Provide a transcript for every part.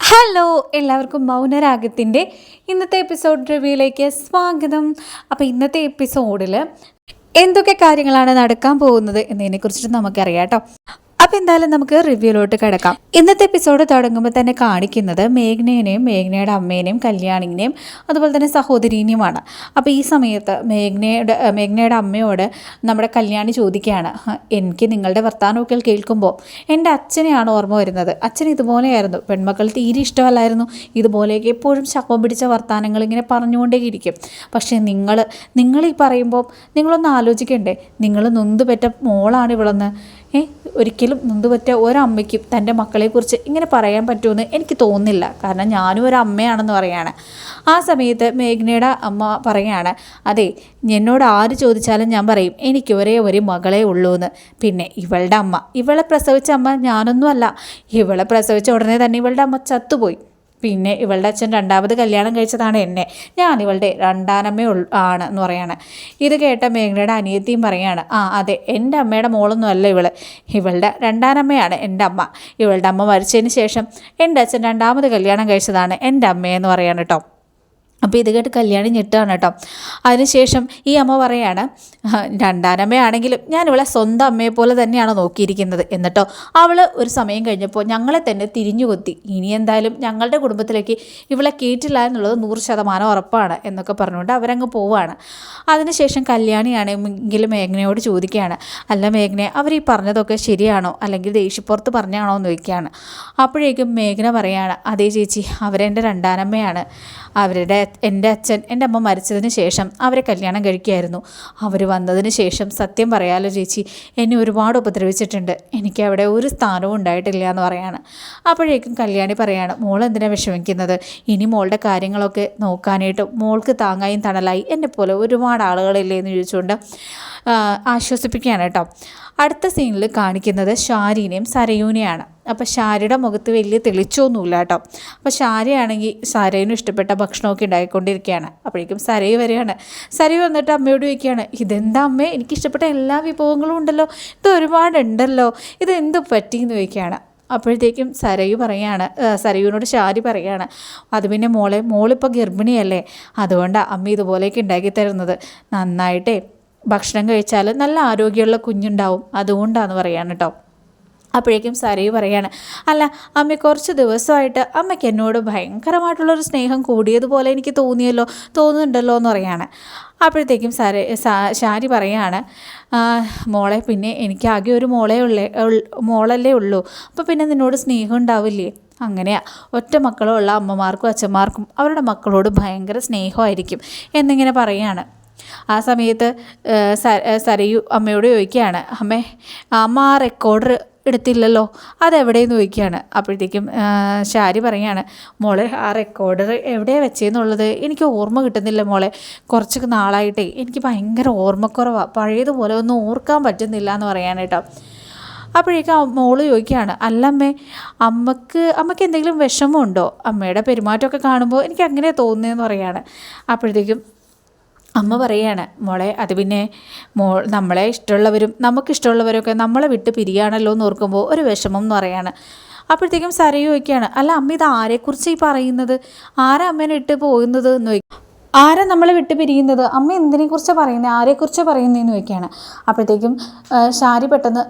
Hello എല്ലാവർക്കും മൗനരാഗത്തിന്റെ ഇന്നത്തെ episode റിവ്യൂയിലേക്ക് സ്വാഗതം. അപ്പോൾ ഇന്നത്തെ എപ്പിസോഡിൽ എന്തൊക്കെ കാര്യങ്ങളാണ് നടക്കാൻ പോകുന്നത് എന്നതിനെക്കുറിച്ചിട്ട് നമുക്കറിയാം കേട്ടോ. അപ്പോൾ എന്തായാലും നമുക്ക് റിവ്യൂലോട്ട് കിടക്കാം. ഇന്നത്തെ എപ്പിസോഡ് തുടങ്ങുമ്പോൾ തന്നെ കാണിക്കുന്നത് മേഘ്നേനെയും മേഘ്നയുടെ അമ്മേനെയും കല്യാണിനെയും അതുപോലെ തന്നെ സഹോദരീനെയുമാണ്. അപ്പോൾ ഈ സമയത്ത് മേഘ്നയുടെ മേഘ്നയുടെ അമ്മയോട് നമ്മുടെ കല്യാണി ചോദിക്കുകയാണ് എനിക്ക് നിങ്ങളുടെ വർത്തമാനമൊക്കെ കേൾക്കുമ്പോൾ എന്റെ അച്ഛനെയാണ് ഓർമ്മ വരുന്നത്. അച്ഛൻ ഇതുപോലെയായിരുന്നു. പെൺമക്കൾ തീരെ ഇഷ്ടമല്ലായിരുന്നു. ഇതുപോലെയൊക്കെ എപ്പോഴും ശപ്പം പിടിച്ച വർത്തമാനങ്ങൾ ഇങ്ങനെ പറഞ്ഞുകൊണ്ടേയിരിക്കും. പക്ഷേ നിങ്ങൾ നിങ്ങൾ ഈ പറയുമ്പോൾ നിങ്ങളൊന്ന് ആലോചിക്കണ്ടേ? നിങ്ങൾ നൊന്തുപെറ്റ മോളാണ് ഇവളെന്ന്. ഏ ഒരിക്കലും നൊന്തുപറ്റ ഒരമ്മയ്ക്കും തന്റെ മക്കളെക്കുറിച്ച് ഇങ്ങനെ പറയാൻ പറ്റുമെന്ന് എനിക്ക് തോന്നുന്നില്ല. കാരണം ഞാനും ഒരു അമ്മയാണെന്ന് പറയാണ്. ആ സമയത്ത് മേഘ്നയുടെ അമ്മ പറയാണ് അതെ എന്നോട് ആര് ചോദിച്ചാലും ഞാൻ പറയും എനിക്ക് ഒരേ ഒരു മകളെ ഉള്ളൂ എന്ന് പിന്നെ ഇവളുടെ അമ്മ ഇവളെ പ്രസവിച്ച അമ്മ ഞാനൊന്നുമല്ല. ഇവളെ പ്രസവിച്ച ഉടനെ തന്നെ ഇവളുടെ അമ്മ ചത്തുപോയി. പിന്നെ ഇവളുടെ അച്ഛൻ രണ്ടാമത് കല്യാണം കഴിച്ചതാണ് എന്നെ. ഞാൻ ഇവളുടെ രണ്ടാനമ്മേ ആണ് എന്ന് പറയാണ്. ഇത് കേട്ട മേഘനയുടെ അനിയത്തിയും പറയാണ് ആ അതെ എന്റെ അമ്മയുടെ മോളൊന്നും അല്ല ഇവൾ. ഇവളുടെ രണ്ടാനമ്മയാണ് എന്റെ അമ്മ. ഇവളുടെ അമ്മ മരിച്ചതിന് ശേഷം എന്റെ അച്ഛൻ രണ്ടാമത് കല്യാണം കഴിച്ചതാണ് എന്റെ അമ്മയെന്ന് പറയാണ് കേട്ടോ അപ്പോൾ ഇത് കേട്ട് കല്യാണി ഞെട്ടാണ് കേട്ടോ. അതിനുശേഷം ഈ അമ്മ പറയാണ് രണ്ടാനമ്മയാണെങ്കിലും ഞാൻ ഇവളെ സ്വന്തം അമ്മയെ പോലെ തന്നെയാണ് നോക്കിയിരിക്കുന്നത്. എന്നിട്ടോ അവൾ ഒരു സമയം കഴിഞ്ഞപ്പോൾ ഞങ്ങളെ തന്നെ തിരിഞ്ഞു കൊത്തി. ഇനി എന്തായാലും ഞങ്ങളുടെ കുടുംബത്തിലേക്ക് ഇവളെ കേട്ടില്ല എന്നുള്ളത് നൂറ് ശതമാനം ഉറപ്പാണ് എന്നൊക്കെ പറഞ്ഞുകൊണ്ട് അവരങ്ങ് പോവാണ്. അതിനുശേഷം കല്യാണിയാണെങ്കിൽ മേഘനയോട് ചോദിക്കുകയാണ് അല്ല മേഘനെ അവർ ഈ പറഞ്ഞതൊക്കെ ശരിയാണോ? അല്ലെങ്കിൽ ദേഷ്യപ്പുറത്ത് പറഞ്ഞാണോ? എന്ന് ചോദിക്കുകയാണ്. അപ്പോഴേക്കും മേഘന പറയാണ് അതേ ചേച്ചി അവരെന്റെ രണ്ടാനമ്മയാണ്. അവരുടെ എന്റെ അച്ഛൻ എന്റെ അമ്മ മരിച്ചതിന് ശേഷം അവരെ കല്യാണം കഴിക്കുകയായിരുന്നു. അവർ വന്നതിന് ശേഷം സത്യം പറയാലോ ചേച്ചി എന്നെ ഒരുപാട് ഉപദ്രവിച്ചിട്ടുണ്ട്. എനിക്ക് അവിടെ ഒരു സ്ഥാനവും ഉണ്ടായിട്ടില്ല എന്ന് പറയാണ്. അപ്പോഴേക്കും കല്യാണി പറയാണ് മോൾ എന്തിനാണ് വിഷമിക്കുന്നത്? ഇനി മോളുടെ കാര്യങ്ങളൊക്കെ നോക്കാനായിട്ട് മോൾക്ക് താങ്ങായും തണലായി. എന്നെ പോലെ ഒരുപാട് ആളുകളില്ലേ? എന്ന് ചോദിച്ചുകൊണ്ട് ആശ്വസിപ്പിക്കുകയാണ് കേട്ടോ. അടുത്ത സീനിൽ കാണിക്കുന്നത് ഷാരിനെയും സരയൂനെയാണ്. അപ്പോൾ ഷാരിയുടെ മുഖത്ത് വലിയ തെളിച്ചൊന്നുമില്ല കേട്ടോ. അപ്പോൾ ഷാരിയാണെങ്കിൽ സരയിനും ഇഷ്ടപ്പെട്ട ഭക്ഷണമൊക്കെ ഉണ്ടായിക്കൊണ്ടിരിക്കുകയാണ്. അപ്പോഴേക്കും സരയ് വരികയാണ്. സരയ് വന്നിട്ട് അമ്മയോട് ചോദിക്കുകയാണ് ഇതെന്താ അമ്മേ? എനിക്ക് ഇഷ്ടപ്പെട്ട എല്ലാ വിഭവങ്ങളും ഉണ്ടല്ലോ. ഇത് ഒരുപാടുണ്ടല്ലോ. ഇത് എന്ത് പറ്റിയെന്ന് ചോദിക്കുകയാണ്. അപ്പോഴത്തേക്കും സരയു പറയാണ് സരയുവിനോട് ഷാരി പറയാണ് അത് പിന്നെ മോളെ മോളിപ്പോൾ ഗർഭിണിയല്ലേ. അതുകൊണ്ടാണ് അമ്മ ഇതുപോലെയൊക്കെ ഉണ്ടാക്കി തരുന്നത്. നന്നായിട്ടേ ഭക്ഷണം കഴിച്ചാൽ നല്ല ആരോഗ്യമുള്ള കുഞ്ഞുണ്ടാവും. അതുകൊണ്ടാന്ന് പറയാണ് കേട്ടോ അപ്പോഴേക്കും സരയു പറയാണ് അല്ല അമ്മ കുറച്ച് ദിവസമായിട്ട് അമ്മയ്ക്ക് എന്നോട് ഭയങ്കരമായിട്ടുള്ളൊരു സ്നേഹം കൂടിയതുപോലെ എനിക്ക് തോന്നിയല്ലോ തോന്നുന്നുണ്ടല്ലോ എന്ന് പറയാണ്. അപ്പോഴത്തേക്കും സാര ശാരി പറയാണ് മോളെ പിന്നെ എനിക്ക് ആകെ ഒരു മോളെ ഉള്ളേ മോളല്ലേ ഉള്ളൂ. അപ്പോൾ പിന്നെ നിന്നോട് സ്നേഹം ഉണ്ടാവില്ലേ? അങ്ങനെയാ. ഒറ്റ മക്കളുള്ള അമ്മമാർക്കും അച്ഛന്മാർക്കും അവരുടെ മക്കളോട് ഭയങ്കര സ്നേഹമായിരിക്കും. എന്നിങ്ങനെ പറയാണ്. ആ സമയത്ത് സരയു അമ്മയോട് ചോദിക്കുകയാണ് അമ്മേ അമ്മ ആ റെക്കോർഡർ എടുത്തില്ലല്ലോ അതെവിടെയെന്ന് ചോദിക്കുകയാണ്. അപ്പോഴത്തേക്കും ഷാരി പറയാണ് മോളെ ആ റെക്കോർഡർ എവിടെയാണ് വെച്ചതെന്നുള്ളത് എനിക്ക് ഓർമ്മ കിട്ടുന്നില്ല മോളെ. കുറച്ച് നാളായിട്ടേ എനിക്ക് ഭയങ്കര ഓർമ്മക്കുറവാണ് പഴയതുപോലെ ഒന്നും ഓർക്കാൻ പറ്റുന്നില്ല എന്ന് പറയാനായിട്ടോ അപ്പോഴേക്കും മോൾ ചോദിക്കുകയാണ് അല്ല അമ്മേ അമ്മയ്ക്ക് അമ്മയ്ക്ക് എന്തെങ്കിലും വിഷമമുണ്ടോ? അമ്മയുടെ പെരുമാറ്റമൊക്കെ കാണുമ്പോൾ എനിക്ക് അങ്ങനെ തോന്നുന്നതെന്ന് പറയാണ്. അപ്പോഴത്തേക്കും അമ്മ പറയാണ് മോളെ അത് പിന്നെ മോ നമ്മളെ ഇഷ്ടമുള്ളവരും നമുക്കിഷ്ടമുള്ളവരൊക്കെ നമ്മളെ വിട്ട് പിരിയാണല്ലോ എന്ന് ഓർക്കുമ്പോൾ ഒരു വിഷമം എന്ന് പറയാണ്. അപ്പോഴത്തേക്കും സരയു ചോദിക്കുകയാണ് അല്ല അമ്മ ഇത് ആരെക്കുറിച്ച് ഈ പറയുന്നത്? ആരാ അമ്മേനെ ഇട്ട് പോകുന്നത് എന്ന് ആരാ നമ്മൾ വിട്ട് പിരിയുന്നത്? അമ്മ എന്തിനെക്കുറിച്ചാണ് പറയുന്നത് ആരെക്കുറിച്ചാണ് പറയുന്നതെന്ന് ചോദിക്കുകയാണ്. അപ്പോഴത്തേക്കും ഷാരി പെട്ടെന്ന്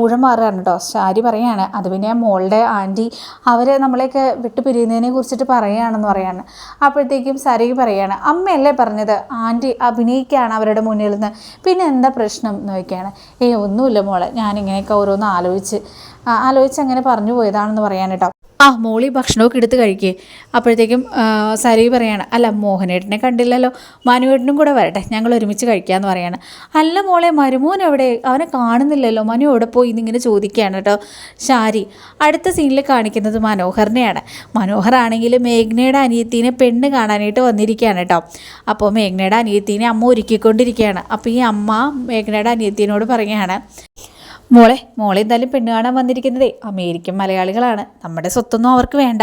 ഊഴം മാറുകയാണ് കേട്ടോ. ഷാരി പറയാണ് അത് പിന്നെ മോളുടെ ആന്റി അവരെ നമ്മളെയൊക്കെ വിട്ട് പിരിയുന്നതിനെ കുറിച്ചിട്ട് പറയുകയാണെന്ന് പറയാണ്. അപ്പോഴത്തേക്കും സരയു പറയാണ് അമ്മയല്ലേ പറഞ്ഞത്? ആന്റി അഭിനയിക്കുകയാണ് അവരുടെ മുന്നിൽ നിന്ന് പിന്നെ എന്താ പ്രശ്നം? എന്ന് ചോദിക്കുകയാണ് ഏയ് ഒന്നുമില്ല മോളെ. ഞാനിങ്ങനെയൊക്കെ ഓരോന്ന് ആലോചിച്ച് ആലോചിച്ച് അങ്ങനെ പറഞ്ഞു പോയതാണെന്ന് പറയാൻ കേട്ടോ. ആ മോളി ഭക്ഷണമൊക്കെ എടുത്ത് കഴിക്കേ. അപ്പോഴത്തേക്കും സരി പറയാണ് അല്ല മോഹനേട്ടനെ കണ്ടില്ലല്ലോ. മനുവേട്ടനും കൂടെ വരട്ടെ ഞങ്ങൾ ഒരുമിച്ച് കഴിക്കാമെന്ന് പറയാണ്. അല്ല മോളെ മരുമോൻ എവിടെ? അവനെ കാണുന്നില്ലല്ലോ. മനു എവിടെ പോയി എന്നിങ്ങനെ ചോദിക്കുകയാണ് കേട്ടോ ശാരി. അടുത്ത സീനിൽ കാണിക്കുന്നത് മനോഹറിനെയാണ്. മനോഹറാണെങ്കിൽ മേഘ്നയുടെ അനിയത്തിനെ പെണ്ണ് കാണാനായിട്ട് വന്നിരിക്കുകയാണ് കേട്ടോ. അപ്പോൾ മേഘ്നയുടെ അനിയത്തിനെ അമ്മ ഒരുക്കിക്കൊണ്ടിരിക്കുകയാണ്. അപ്പോൾ ഈ അമ്മ മേഘ്നയുടെ അനിയത്തിനോട് പറയുകയാണ് മോളെ മോളെ എന്തായാലും പെണ്ണ് കാണാൻ വന്നിരിക്കുന്നതേ അമേരിക്കൻ മലയാളികളാണ്. നമ്മുടെ സ്വത്തൊന്നും അവർക്ക് വേണ്ട.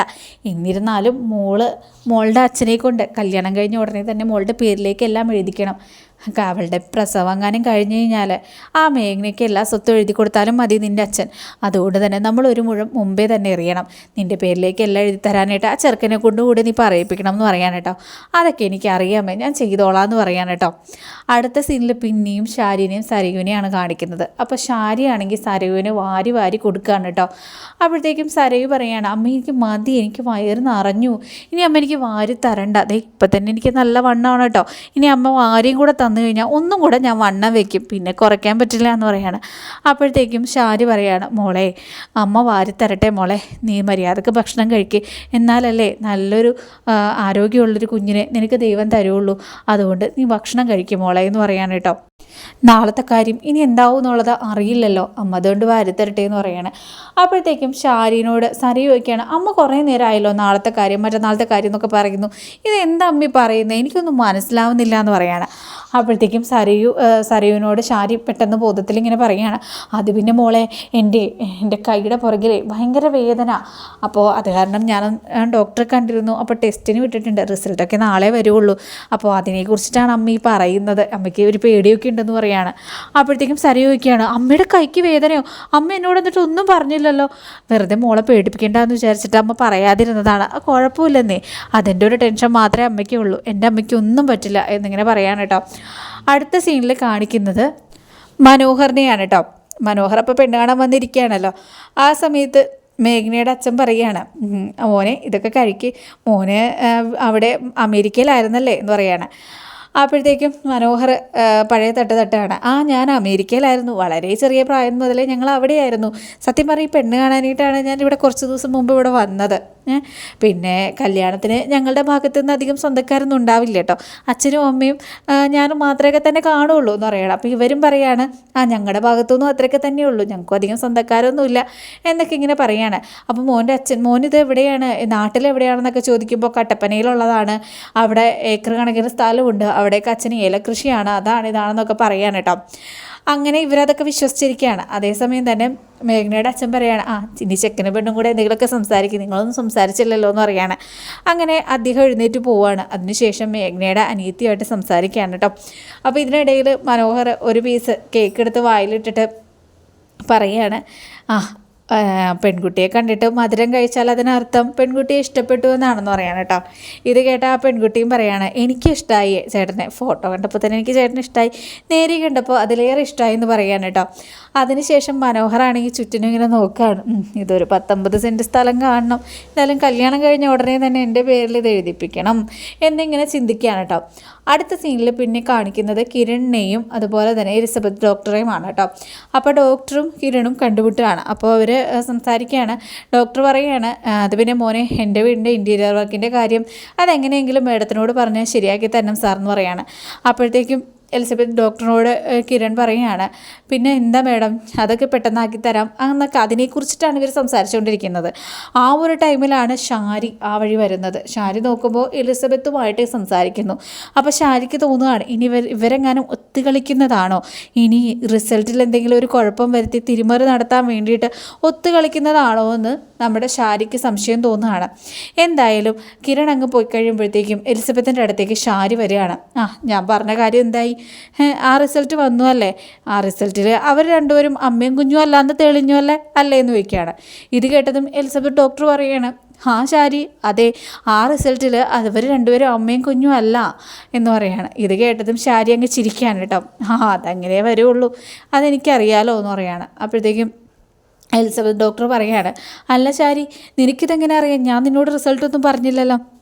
എന്നിരുന്നാലും മോൾ മോളുടെ അച്ഛനെ കൊണ്ട് കല്യാണം കഴിഞ്ഞ ഉടനെ തന്നെ മോളുടെ പേരിലേക്ക് എല്ലാം എഴുതിക്കണം. അവളുടെ പ്രസവങ്ങാനും കഴിഞ്ഞു കഴിഞ്ഞാൽ ആ മേഘനയ്ക്ക് എല്ലാ സ്വത്തും എഴുതി കൊടുത്താലും മതി നിന്റെ അച്ഛൻ. അതുകൊണ്ട് തന്നെ നമ്മൾ ഒരു മുഴം മുമ്പേ തന്നെ എറിയണം. നിന്റെ പേരിലേക്ക് എല്ലാം എഴുതി തരാനായിട്ട് ആ ചെറുക്കനെ കൊണ്ടുകൂടി നീ പറയിപ്പിക്കണം എന്ന് പറയാൻ കേട്ടോ. അതൊക്കെ എനിക്ക് അറിയാമേ ഞാൻ ചെയ്തോളാം എന്ന് പറയാൻ കേട്ടോ. അടുത്ത സീനിൽ പിന്നെയും ശാരീനെയും സരയുവിനെയാണ് കാണിക്കുന്നത്. അപ്പോൾ ശാരിയാണെങ്കിൽ സരയുവിനെ വാരി വാരി കൊടുക്കുകയാണ് കേട്ടോ. അപ്പോഴത്തേക്കും സരയു പറയാണ് അമ്മ എനിക്ക് മതി. എനിക്ക് വയറ് നിറഞ്ഞു. ഇനി അമ്മ എനിക്ക് വാരി തരണ്ട. അതെ ഇപ്പം തന്നെ എനിക്ക് നല്ല വണ്ണമാണ് കേട്ടോ. ഇനി അമ്മ വാരിയും കൂടെ തന്നു കഴിഞ്ഞാൽ ഒന്നും കൂടെ ഞാൻ വണ്ണം വെക്കും. പിന്നെ കുറയ്ക്കാൻ പറ്റില്ല എന്ന് പറയാണ്. അപ്പോഴത്തേക്കും ഷാരി പറയാണ് മോളെ അമ്മ വാരി തരട്ടെ മോളെ. നീ മര്യാദയ്ക്ക് ഭക്ഷണം കഴിക്കുക എന്നാലല്ലേ നല്ലൊരു ആരോഗ്യമുള്ളൊരു കുഞ്ഞിനെ നിനക്ക് ദൈവം തരുള്ളൂ. അതുകൊണ്ട് നീ ഭക്ഷണം കഴിക്കും മോളെ എന്ന് പറയാണ് കേട്ടോ. നാളത്തെ കാര്യം ഇനി എന്താവും എന്നുള്ളത് അറിയില്ലല്ലോ. അമ്മ അതുകൊണ്ട് വാരി തരട്ടെ എന്ന് പറയാണ്. അപ്പോഴത്തേക്കും ഷാരിനോട് സരി ചോദിക്കുകയാണ് അമ്മ കുറേ നേരമായല്ലോ നാളത്തെ കാര്യം മറ്റന്നാളത്തെ കാര്യം എന്നൊക്കെ പറയുന്നു. ഇത് എന്താ അമ്മി പറയുന്നത് എനിക്കൊന്നും മനസ്സിലാവുന്നില്ല എന്ന് പറയാണ്. അപ്പോഴത്തേക്കും സരയു സരയുവിനോട് ശാരി പെട്ടെന്ന് ബോധത്തിൽ ഇങ്ങനെ പറയുകയാണ് അത് പിന്നെ മോളെ എന്റെ എന്റെ കൈയുടെ പുറകിലെ ഭയങ്കര വേദന. അപ്പോൾ അത് കാരണം ഞാൻ ഡോക്ടറെ കണ്ടിരുന്നു. അപ്പോൾ ടെസ്റ്റിന് വിട്ടിട്ടുണ്ട്. റിസൾട്ടൊക്കെ നാളെ വരുള്ളൂ അപ്പോൾ അതിനെക്കുറിച്ചിട്ടാണ് അമ്മ ഈ പറയുന്നത്. അമ്മയ്ക്ക് ഒരു പേടിയൊക്കെ ഉണ്ടെന്ന് പറയാണ്. അപ്പോഴത്തേക്കും സരി ചോദിക്കുകയാണ് അമ്മയുടെ കൈക്ക് വേദനയോ? അമ്മ എന്നോട് എന്നിട്ട് ഒന്നും പറഞ്ഞില്ലല്ലോ. വെറുതെ മോളെ പേടിപ്പിക്കേണ്ടെന്ന് വിചാരിച്ചിട്ട് അമ്മ പറയാതിരുന്നതാണ്. കുഴപ്പമില്ലെന്നേ. അതിന്റെ ഒരു ടെൻഷൻ മാത്രമേ അമ്മയ്ക്കുള്ളൂ. എന്റെ അമ്മയ്ക്ക് ഒന്നും പറ്റില്ല. എന്നിങ്ങനെ പറയാൻ കേട്ടോ. അടുത്ത സീനിൽ കാണിക്കുന്നത് മനോഹറിനെയാണ് കേട്ടോ മനോഹർ അപ്പോൾ പെണ്ണ് കാണാൻ വന്നിരിക്കുകയാണല്ലോ. ആ സമയത്ത് മേഘ്നയുടെ അച്ഛൻ പറയുകയാണ് "ഉം, മോനെ ഇതൊക്കെ കഴിക്ക്. മോന് അവിടെ അമേരിക്കയിലായിരുന്നല്ലേ? എന്ന് പറയുകയാണ്. അപ്പോഴത്തേക്കും മനോഹർ പഴയ തട്ട് തട്ടാണ് ആ ഞാൻ അമേരിക്കയിലായിരുന്നു. വളരെ ചെറിയ പ്രായം മുതലേ ഞങ്ങൾ അവിടെയായിരുന്നു. സത്യം പറയും പെണ്ണ് കാണാനായിട്ടാണ് ഞാൻ ഇവിടെ കുറച്ച് ദിവസം മുമ്പ് ഇവിടെ വന്നത്. പിന്നെ കല്യാണത്തിന് ഞങ്ങളുടെ ഭാഗത്തു നിന്ന് അധികം സ്വന്തക്കാരൊന്നും ഉണ്ടാവില്ല കേട്ടോ. അച്ഛനും അമ്മയും ഞാനും മാത്രമേ തന്നെ കാണുള്ളൂ എന്ന് പറയണം. അപ്പോൾ ഇവരും പറയാണ് ആ ഞങ്ങളുടെ ഭാഗത്തുനിന്നും അത്രയൊക്കെ തന്നെയുള്ളൂ. ഞങ്ങൾക്കും അധികം സ്വന്തക്കാരൊന്നുമില്ല എന്നൊക്കെ ഇങ്ങനെ പറയാണ്. അപ്പോൾ മോന്റെ അച്ഛൻ മോൻ ഇത് എവിടെയാണ് നാട്ടിലെവിടെയാണെന്നൊക്കെ ചോദിക്കുമ്പോൾ കട്ടപ്പനയിലുള്ളതാണ്. അവിടെ ഏക്കർ കണക്കിന് സ്ഥലമുണ്ട്. അവിടെയൊക്കെ അച്ഛന് ഏലകൃഷിയാണ്. അതാണ് ഇതാണെന്നൊക്കെ പറയാൻ കേട്ടോ. അങ്ങനെ ഇവരതൊക്കെ വിശ്വസിച്ചിരിക്കുകയാണ്. അതേസമയം തന്നെ മേഘനയുടെ അച്ഛൻ പറയാണ് ആ ഇനി ചെക്കനും പെണ്ണും കൂടെ എന്തെങ്കിലുമൊക്കെ സംസാരിക്കും നിങ്ങളൊന്നും സംസാരിച്ചില്ലല്ലോ എന്ന് പറയാണ്. അങ്ങനെ അദ്ദേഹം എഴുന്നേറ്റ് പോവാണ്. അതിനുശേഷം മേഘനയുടെ അനീതിയായിട്ട് സംസാരിക്കുകയാണ് കേട്ടോ. അപ്പോൾ ഇതിനിടയിൽ മനോഹർ ഒരു പീസ് കേക്ക് എടുത്ത് വായിലിട്ടിട്ട് പറയാണ് ആ, പെൺകുട്ടിയെ കണ്ടിട്ട് മധുരം കഴിച്ചാൽ അതിനർത്ഥം പെൺകുട്ടിയെ ഇഷ്ടപ്പെട്ടു എന്നാണെന്ന് പറയാണ് കേട്ടോ. ഇത് കേട്ട ആ പെൺകുട്ടിയും പറയാണ് എനിക്കിഷ്ടമായി ചേട്ടനെ. ഫോട്ടോ കണ്ടപ്പോൾ തന്നെ എനിക്ക് ചേട്ടനെ ഇഷ്ടമായി നേരി കണ്ടപ്പോൾ അതിലേറെ ഇഷ്ടമായി എന്ന് പറയാണ് കേട്ടോ. അതിനുശേഷം മനോഹറാണെങ്കിൽ ചുറ്റിനും ഇങ്ങനെ നോക്കുകയാണ് ഇതൊരു പത്തൊമ്പത് സെന്റ് സ്ഥലം കാണണം. എന്തായാലും കല്യാണം കഴിഞ്ഞ ഉടനെ തന്നെ എന്റെ പേരിൽ ഇത് എഴുതിപ്പിക്കണം എന്നിങ്ങനെ ചിന്തിക്കുകയാണ് കേട്ടോ. അടുത്ത സീനിൽ പിന്നെ കാണിക്കുന്നത് കിരണിനെയും അതുപോലെ തന്നെ എലിസബത്ത് ഡോക്ടറെയുമാണ് കേട്ടോ. അപ്പോൾ ഡോക്ടറും കിരണും കണ്ടുമുട്ടുകയാണ്. അപ്പോൾ അവർ സംസാരിക്കുകയാണ്. ഡോക്ടർ പറയുകയാണ് "ആ, അത് പിന്നെ മോനെ എന്റെ വീടിന്റെ ഇന്റീരിയർ വർക്കിന്റെ കാര്യം. അതെങ്ങനെയെങ്കിലും മേഡത്തിനോട് പറഞ്ഞ് ശരിയാക്കി തരണം സാർ എന്ന് പറയാണ്. അപ്പോഴത്തേക്കും എലിസബത്ത് ഡോക്ടറിനോട് കിരൺ പറയുകയാണ് പിന്നെ എന്താ മേഡം അതൊക്കെ പെട്ടെന്നാക്കി തരാം. എന്നൊക്കെ അതിനെക്കുറിച്ചിട്ടാണ് ഇവർ സംസാരിച്ചുകൊണ്ടിരിക്കുന്നത്. ആ ഒരു ടൈമിലാണ് ഷാരി ആ വഴി വരുന്നത്. ഷാരി നോക്കുമ്പോൾ എലിസബത്തുമായിട്ട് സംസാരിക്കുന്നു. അപ്പോൾ ഷാരിക്ക് തോന്നുകയാണ് ഇനി ഇവർ ഇവരെങ്ങാനും ഒത്തുകളിക്കുന്നതാണോ? ഇനി റിസൾട്ടിൽ എന്തെങ്കിലും ഒരു കുഴപ്പം വരുത്തി തിരിമറി നടത്താൻ വേണ്ടിയിട്ട് ഒത്തുകളിക്കുന്നതാണോ എന്ന് നമ്മുടെ ഷാരിക്ക് സംശയം തോന്നുകയാണ്. എന്തായാലും കിരൺ അങ്ങ് പോയി കഴിയുമ്പോഴത്തേക്കും എലിസബത്തിന്റെ അടുത്തേക്ക് ഷാരി വരികയാണ്. ആ ഞാൻ പറഞ്ഞ കാര്യം എന്തായി? ആ റിസൾട്ട് വന്നു അല്ലേ? ആ റിസൾട്ടിൽ അവർ രണ്ടുപേരും അമ്മയും കുഞ്ഞും അല്ലാന്ന് തെളിഞ്ഞു അല്ലേ? അല്ലേ എന്ന് ചോദിക്കുകയാണ്. ഇത് കേട്ടതും എലിസബത്ത് ഡോക്ടർ പറയുകയാണ് ആ ശാരി അതെ ആ റിസൾട്ടിൽ അവർ രണ്ടുപേരും അമ്മയും കുഞ്ഞും അല്ല എന്ന് പറയുകയാണ്. ഇത് കേട്ടതും ശാരി അങ്ങ് ചിരിക്കുകയാണ് കേട്ടോ. ആ അതങ്ങനെ വരുള്ളൂ. അതെനിക്കറിയാലോ എന്ന് പറയുകയാണ്. അപ്പോഴത്തേക്കും എലിസബത്ത് ഡോക്ടർ പറയുകയാണ് അല്ല ശാരി നിനക്കിതെങ്ങനെ അറിയാം? ഞാൻ നിന്നോട് റിസൾട്ടൊന്നും പറഞ്ഞില്ലല്ലോ.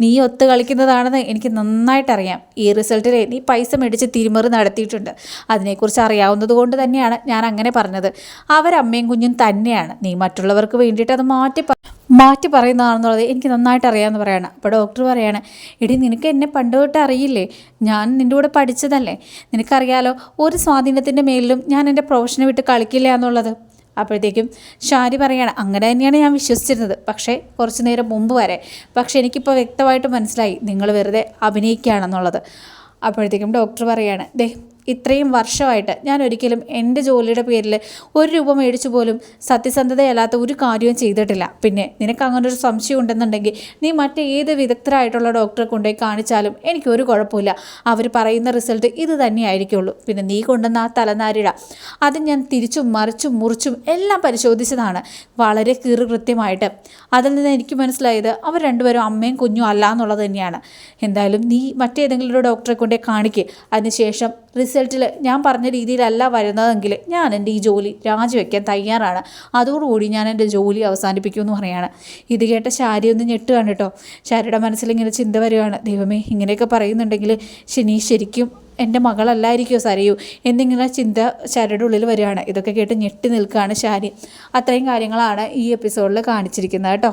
നീ ഒത്ത് കളിക്കുന്നതാണെന്ന് എനിക്ക് നന്നായിട്ടറിയാം. ഈ റിസൾട്ടിൽ നീ പൈസ മേടിച്ച് തിരിമറി നടത്തിയിട്ടുണ്ട്. അതിനെക്കുറിച്ച് അറിയാവുന്നത് കൊണ്ട് തന്നെയാണ് ഞാൻ അങ്ങനെ പറഞ്ഞത്. അവരമ്മയും കുഞ്ഞും തന്നെയാണ്. നീ മറ്റുള്ളവർക്ക് വേണ്ടിയിട്ട് അത് മാറ്റി മാറ്റി പറയുന്നതാണെന്നുള്ളത് എനിക്ക് നന്നായിട്ട് അറിയാമെന്ന് പറയാണ്. അപ്പോൾ ഡോക്ടർ പറയാണ് എടി നിനക്ക് എന്നെ പണ്ട് തൊട്ട് അറിയില്ലേ? ഞാൻ നിന്റെ കൂടെ പഠിച്ചതല്ലേ? നിനക്കറിയാലോ ഒരു സ്വാധീനത്തിന്റെ മേലിലും ഞാൻ എന്റെ പ്രൊഫഷനെ വിട്ട് കളിക്കില്ല എന്നുള്ളത്. അപ്പോഴത്തേക്കും ഷാരി പറയാണ് അങ്ങനെ തന്നെയാണ് ഞാൻ വിശ്വസിച്ചിരുന്നത്. പക്ഷേ കുറച്ച് നേരം മുമ്പ് വരെ. പക്ഷേ എനിക്കിപ്പോൾ വ്യക്തമായിട്ട് മനസ്സിലായി നിങ്ങൾ വെറുതെ അഭിനയിക്കുകയാണെന്നുള്ളത്. അപ്പോഴത്തേക്കും ഡോക്ടർ പറയുകയാണ് ദേ ഇത്രയും വർഷമായിട്ട് ഞാൻ ഒരിക്കലും എന്റെ ജോലിയുടെ പേരിൽ ഒരു രൂപ മേടിച്ചു പോലും സത്യസന്ധതയല്ലാത്ത ഒരു കാര്യവും ചെയ്തിട്ടില്ല. പിന്നെ നിനക്ക് അങ്ങനെ ഒരു സംശയം ഉണ്ടെന്നുണ്ടെങ്കിൽ നീ മറ്റേത് വിദഗ്ധരായിട്ടുള്ള ഡോക്ടറെ കൊണ്ടുപോയി കാണിച്ചാലും എനിക്കൊരു കുഴപ്പമില്ല. അവർ പറയുന്ന റിസൾട്ട് ഇത് തന്നെയായിരിക്കുള്ളൂ. പിന്നെ നീ കൊണ്ടുവന്ന ആ തലനാരിഴ അത് ഞാൻ തിരിച്ചും മറിച്ചും മുറിച്ചും എല്ലാം പരിശോധിച്ചതാണ്. വളരെ കീറുകൃത്യമായിട്ട് അതിൽ നിന്ന് എനിക്ക് മനസ്സിലായത് അവർ രണ്ടുപേരും അമ്മയും കുഞ്ഞും അല്ല എന്നുള്ളത് തന്നെയാണ്. എന്തായാലും നീ മറ്റേതെങ്കിലും ഒരു ഡോക്ടറെ കൊണ്ടേ കാണിക്കുക അതിനുശേഷം റിസൾട്ടിൽ ഞാൻ പറഞ്ഞ രീതിയിലല്ല വരുന്നതെങ്കിൽ ഞാൻ എന്റെ ഈ ജോലി രാജിവെക്കാൻ തയ്യാറാണ്. അതോടുകൂടി ഞാൻ എന്റെ ജോലി അവസാനിപ്പിക്കുമെന്ന് പറയാണ് ഇത് കേട്ട ശാരി ഒന്ന് ഞെട്ടുകയാണ് കേട്ടോ. ശാരിയുടെ മനസ്സിൽ ഇങ്ങനെ ചിന്ത വരികയാണ്. ദൈവമേ ഇങ്ങനെയൊക്കെ പറയുന്നുണ്ടെങ്കിൽ ശനി ശരിക്കും എന്റെ മകളല്ലായിരിക്കുമോ സരയു? എന്നിങ്ങനെ ചിന്ത ശാരിയുടെ ഉള്ളിൽ വരികയാണ്. ഇതൊക്കെ കേട്ട് ഞെട്ടി നിൽക്കുകയാണ് ശാരി. അത്രയും കാര്യങ്ങളാണ് ഈ എപ്പിസോഡിൽ കാണിച്ചിരിക്കുന്നത് കേട്ടോ.